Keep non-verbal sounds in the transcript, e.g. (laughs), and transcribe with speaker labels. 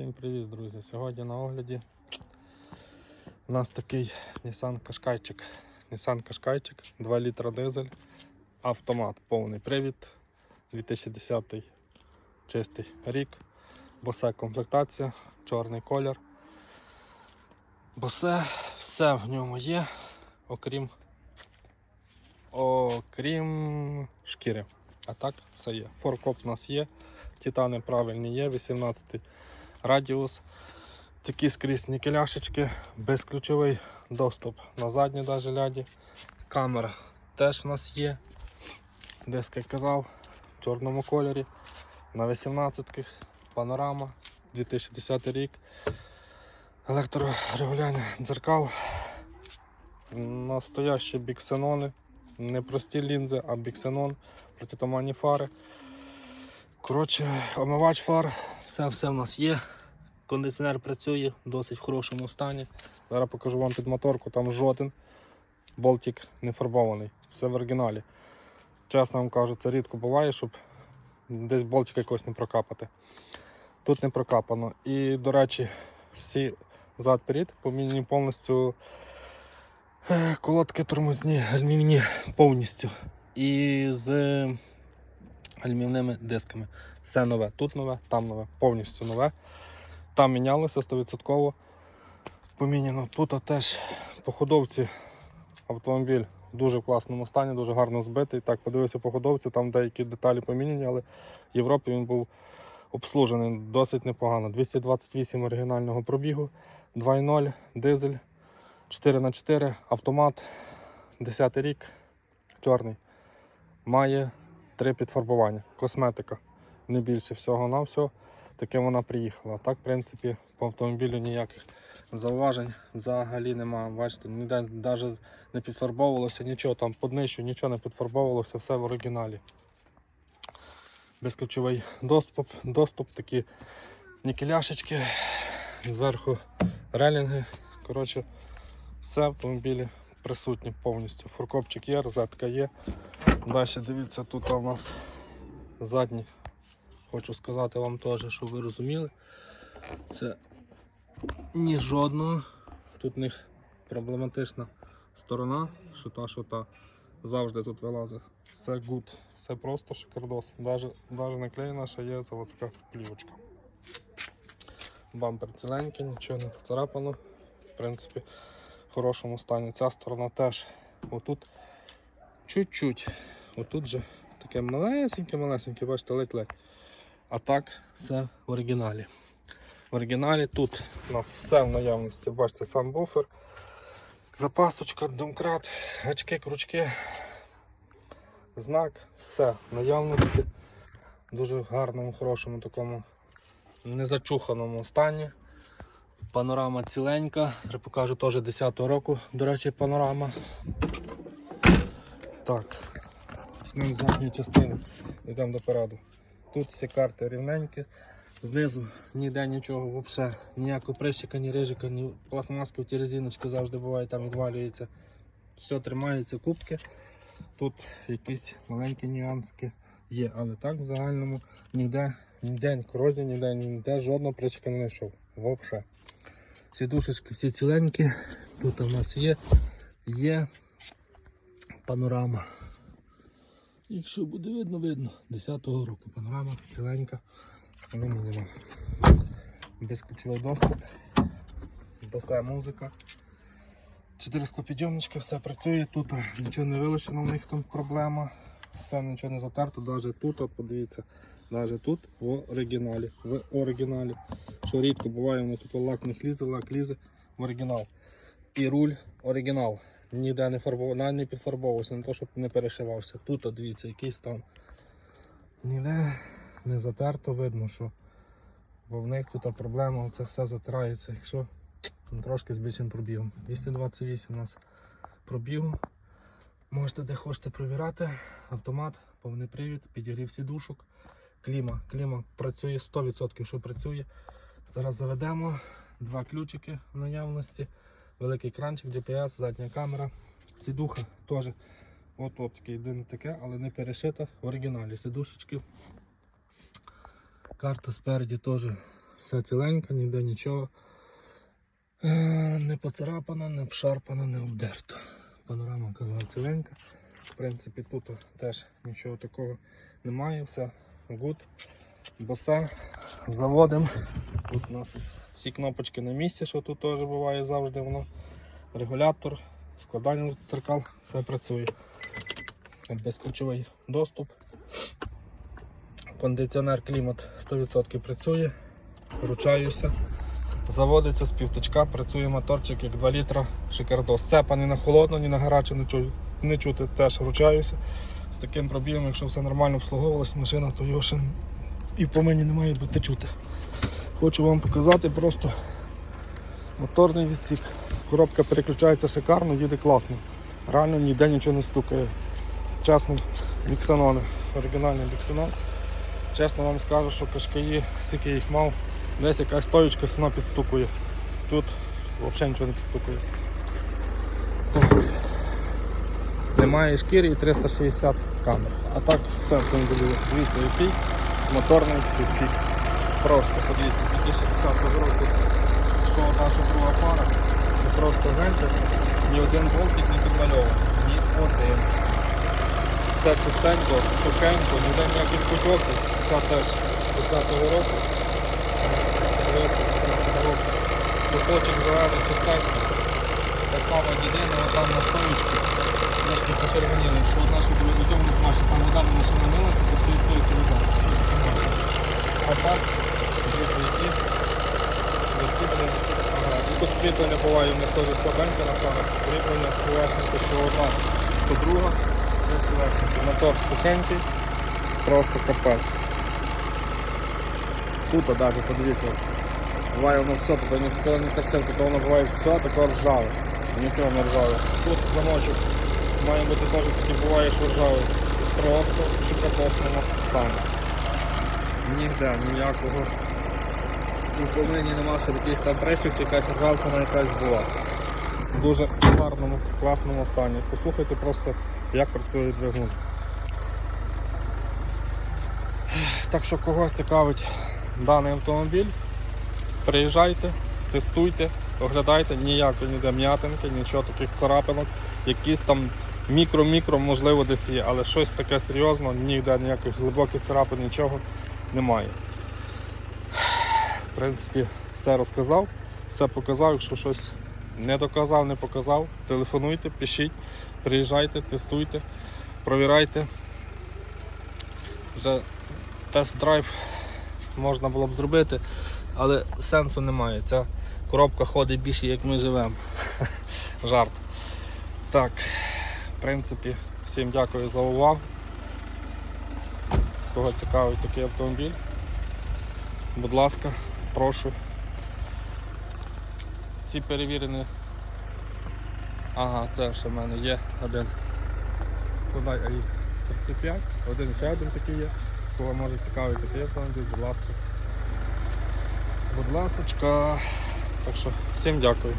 Speaker 1: Всім привіт, друзі! Сьогодні на огляді у нас такий Nissan Qashqaiчик. Nissan Qashqaiчик, 2 літра дизель, автомат, повний привід, 2010 чистий рік, босе комплектація, чорний колір. Босе, все в ньому є, окрім, окрім шкіри. А так все є. Форкоп у нас є, титани правильні є, 18 радіус. Такі скрізь нікеляшечки, безключовий доступ на задній даже ляді. Камера теж в нас є. Диск, як казав, в чорному кольорі. На 18-ках, панорама, 2010 рік. Електрорегуляння дзеркал. Настоящі біксенони. Не прості лінзи, а біксенон, протитуманні фари. Коротше, омивач фар, все все в нас є. Кондиціонер працює в досить хорошому стані. Зараз покажу вам під моторку, там жоден болтик не фарбований. Все в оригіналі. Чесно вам кажу, це рідко буває, щоб десь болтик якось не прокапати. Тут не прокапано. І, до речі, всі зад перед поміняні повністю е, колодки тормозні, гальмівні повністю. І з гальмівними дисками. Все нове. Тут нове, там нове, повністю нове. Там мінялося 100%. Поміняно. Тут теж по ходовці автомобіль в дуже класному стані, дуже гарно збитий. Так, подивився по ходовці, там деякі деталі поміняні, але в Європі він був обслужений досить непогано. 228 оригінального пробігу, 2.0, дизель, 4х4, автомат, 10 рік, чорний. Має три підфарбування, косметика. Не більше всього на все. Таким вона приїхала. Так, в принципі, по автомобілю ніяких зауважень взагалі немає. Бачите, ніде навіть не підфарбовувалося, нічого там по днищу, нічого не підфарбовувалося, все в оригіналі. Безключовий доступ, доступ такі нікеляшечки, зверху релінги. Коротше, все автомобілі присутнє повністю. Фуркопчик є, розетка є. Далі дивіться, тут у нас задній. Хочу сказати вам теж, щоб ви розуміли. Це ні жодного. Тут в них проблематична сторона, що та, що та. Завжди тут вилазить. Все гуд, все просто шикардос. Даже наклеєна ще є заводська плівочка. Бампер ціленький, нічого не поцарапано. В принципі, в хорошому стані. Ця сторона теж. Отут чуть-чуть. Отут же таке малесеньке-малесеньке, бачите, ледь-ледь. А так все в оригіналі. В оригіналі тут у нас все в наявності. Бачите, сам буфер, запасочка, домкрат, гачки, крючки, знак, все в наявності. Дуже гарному, хорошому такому незачуханому стані. Панорама ціленька. Зараз покажу теж 10-го року, до речі, панорама. Так, з задньої частини. Йдемо до параду. Тут всі карти рівненькі. Знизу ніде нічого взагалі, ніякого прищика, ні рижика, ні пластмаски, ті резиночки завжди буває, там відвалюється. Все тримається кубки. Тут якісь маленькі нюански є, але так в загальному ніде, ніде корозії, ніде, ніде жодного прищика не знайшов. Взагалі. Сідушечки всі ціленькі. Тут у нас є, є панорама. Якщо буде видно, видно. 10-го року панорама ціленька, алюмінієва. Безключовий доступ, босе музика. Чотири склопідйомнички, все працює, тут нічого не вилучено, в них там проблема. Все нічого не затерто, навіть тут, от подивіться, навіть тут в оригіналі. В оригіналі. Що рідко буває, воно тут лак не лізе, лак лізе в оригінал. І руль оригінал. Ніде не фарбов... навіть не підфарбовувався, не то, щоб не перешивався. Тут, от дивіться, який стан. Ніде не затерто, видно, що бо в них тут проблема, це все затирається. Якщо ну, трошки з більшим пробігом. 228 у нас пробігу. Можете де хочете провіряти. Автомат, повний привід, підігрів сідушок. Кліма. Кліма працює 100%, що працює. Зараз заведемо два ключики в наявності. Великий кранчик, GPS, задня камера, сідуха теж. От таке єдине таке, але не перешита в оригіналі. Сідушечки. Карта спереді теж Все ціленько, ніде нічого. Е, Не поцарапано, не обшарпано, не обдерто. Панорама казав ціленька. В принципі, тут теж нічого такого немає, все гуд. Босе. Заводимо. Тут у нас всі кнопочки на місці, що тут теж буває завжди воно. Регулятор, складання дзеркал, все працює. Безключовий доступ. Кондиціонер клімат 100% працює. Вручаюся. Заводиться з півточка, працює моторчик як 2 літра шикардос. Цепа ні на холодно, ні на гаряче не, не чути, теж вручаюся. З таким пробігом, якщо все нормально обслуговувалась машина, то його і по мені не має бути чути. Хочу вам показати просто моторний відсік. Коробка переключається шикарно, їде класно. Реально ніде нічого не стукає. Чесно, біксанони, оригінальний біксанон. Чесно вам скажу, що кашкаї, скільки їх мав, десь якась стоючка сама підстукує. Тут взагалі нічого не підстукує. Немає шкіри і 360 камер. А так все автомобілі. Дивіться, який моторний відсік. Просто подивіться, тільки 60 року, що наша друга пара. І просто гляньте, ні один болтик не підмальований. Ні один. Все чистенько, сухенько, ніде ніяких кутоків. Це теж 10-го року. Року, 10-го року. Куточок зелений, чистенько. Так само єдине, там на стоїчці, трошки почервоніли, що одна, що було до цього не смачно, там вода не машина милася, то стоїть стоїть вода. І тут кріплення буває, в них теж слабеньке на планах, кріплення цілесеньке, що одна, що друга, все цілесеньке. Мотор сухенький, просто капець. Тут навіть, подивіться, буває воно все, тут ніколи не косив, тут воно буває все, таке ржаве. Нічого не ржаве. Тут замочок має бути теж такий буває, що ржавий. Просто в шикарному стані. Ніде ніякого уповнення нема, щоб якийсь там прищик чи якась ржавчина якась була. В дуже гарному, класному стані. Послухайте просто, як працює двигун. Так що кого цікавить даний автомобіль, приїжджайте, тестуйте, оглядайте, ніякої ніде м'ятинки, нічого таких царапинок, якісь там мікро-мікро, можливо, десь є, але щось таке серйозно, ніде ніяких глибоких царапин, нічого немає. В принципі, все розказав, все показав, якщо щось не доказав, не показав, телефонуйте, пишіть, приїжджайте, тестуйте, провірайте. Вже тест-драйв можна було б зробити, але сенсу немає. Ця коробка ходить більше, як ми живемо. (laughs) Жарт. Так, в принципі, всім дякую за увагу. Кого цікавить такий автомобіль. Будь ласка, прошу. Ці перевірені. Ага, це ще в мене є один Hyundai AX35, один ще один такий є. Кого може цікавити такий автомобіль, будь ласка. Будь ласочка. Так що всім дякую.